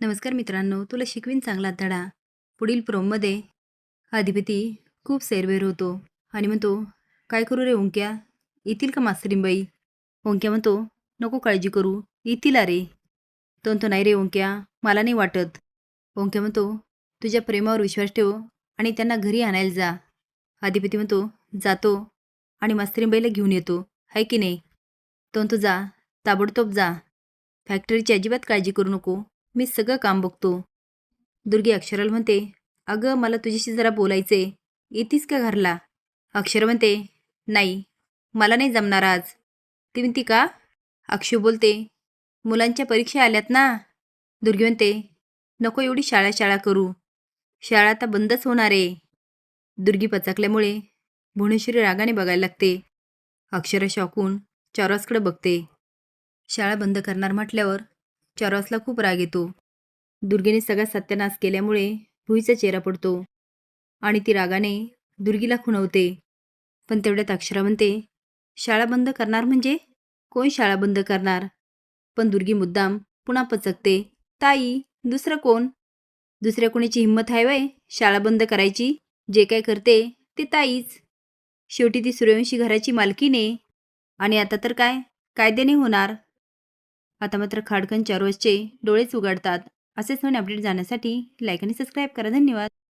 नमस्कार मित्रांनो तुला शिकवीन चांगला धडा. पुढील प्रोममध्ये अधिपती खूप सैरवेर होतो आणि म्हणतो काय करू रे ओंक्या? येतील का मास्तरींबाई? ओंक्या म्हणतो नको काळजी करू येतील अरे. तो म्हणतो नाही रे ओंक्या मला नाही वाटत. ओंक्या म्हणतो तुझ्या प्रेमावर विश्वास ठेव आणि त्यांना घरी आणायला जा. अधिपती म्हणतो जातो आणि मास्तरींबाईला घेऊन येतो आहे की नाही? तो म्हणतो जा ताबडतोब जा. फॅक्टरीची अजिबात काळजी करू नको. मी सगळं काम बघतो. दुर्गी अक्षराला म्हणते अगं मला तुझ्याशी जरा बोलायचे येतीस का घरला? अक्षर म्हणते नाही मला नाही जमणार आज. ती म्हणती का? अक्षू बोलते मुलांच्या परीक्षा आल्यात ना. दुर्गी म्हणते नको एवढी शाळा शाळा करू. शाळा आता बंदच होणार आहे. दुर्गी पचकल्यामुळे भुवनेश्वरी रागाने बघायला लागते. अक्षर शॉकून चौरासकडे बघते. शाळा बंद करणार म्हटल्यावर चारवासला खूप राग येतो. दुर्गेने सगळा सत्यानाश केल्यामुळे भुईचा चेहरा पडतो आणि ती रागाने दुर्गीला खुणवते. पण तेवढ्यात अक्षरा म्हणते शाळा बंद करणार म्हणजे? कोण शाळा बंद करणार पण दुर्गी मुद्दाम पुन्हा पचकते ताई दुसरं कोण? दुसऱ्या कोणीची हिंमत आहे वय? शाळा बंद करायची? जे काय करते ते ताईच. शेवटी ती सूर्यवंशी घराची मालकीने आणि आता तर काय? कायद्याने होणार. आता मात्र खाडकन रोजचे डोळेच उघडतात. असेच नवीन अपडेट जाण्यासाठी लाईक आणि सबस्क्राईब करा. धन्यवाद.